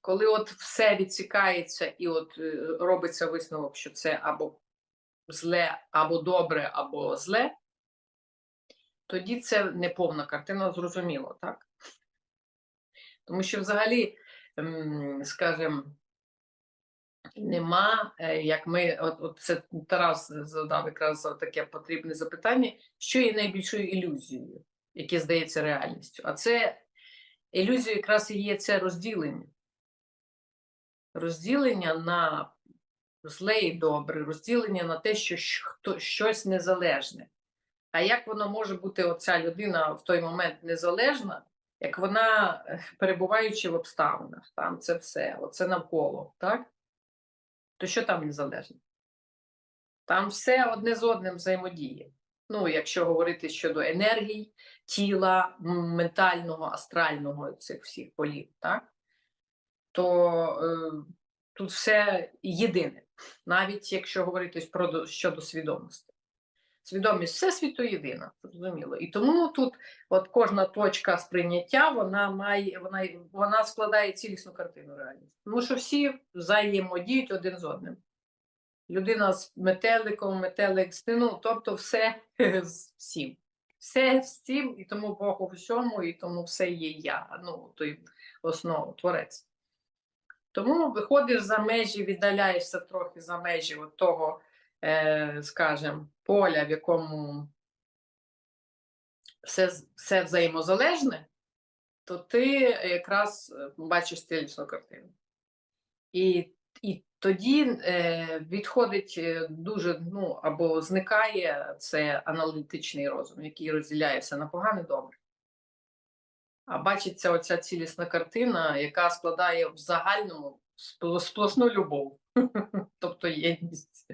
коли от все відсікається і от е, робиться висновок, що це або зле, або добре, або зле, тоді це не повна картина, зрозуміло, так? Тому що взагалі, ем, скажімо, нема, е, як ми, от, от це Тарас задав якраз таке потрібне запитання, що є найбільшою ілюзією, яке здається реальністю. А це ілюзія якраз і є це розділення. Розділення на зле і добре, розділення на те, що щось незалежне. А як воно може бути оця людина в той момент незалежна, як вона, е, перебуваючи в обставинах, там це все, оце навколо, так? То що там незалежне? Там все одне з одним взаємодіє. Ну, якщо говорити щодо енергій, тіла, ментального, астрального цих всіх полів, так? То е, тут все єдине, навіть якщо говорити про щодо свідомості. Свідомість всесвіту єдина, зрозуміло. І тому тут от кожна точка сприйняття вона має, вона, вона складає цілісну картину реальності. Тому що всі взаємодіють один з одним. Людина з метеликом, метелик з ну, тобто все з всім. Все з цим, і тому Бог у всьому, і тому все є я. Ну, той основа, творець. Тому виходиш за межі, віддаляєшся трохи за межі от того, е, скажімо, поля, в якому все, все взаємозалежне, то ти якраз е, бачиш цілісну картину. І, і тоді е, відходить е, дуже, ну, або зникає це аналітичний розум, який розділяє все на погане добре. Бачиться оця цілісна картина, яка складає в загальному спл- сплошну любов, тобто єдність.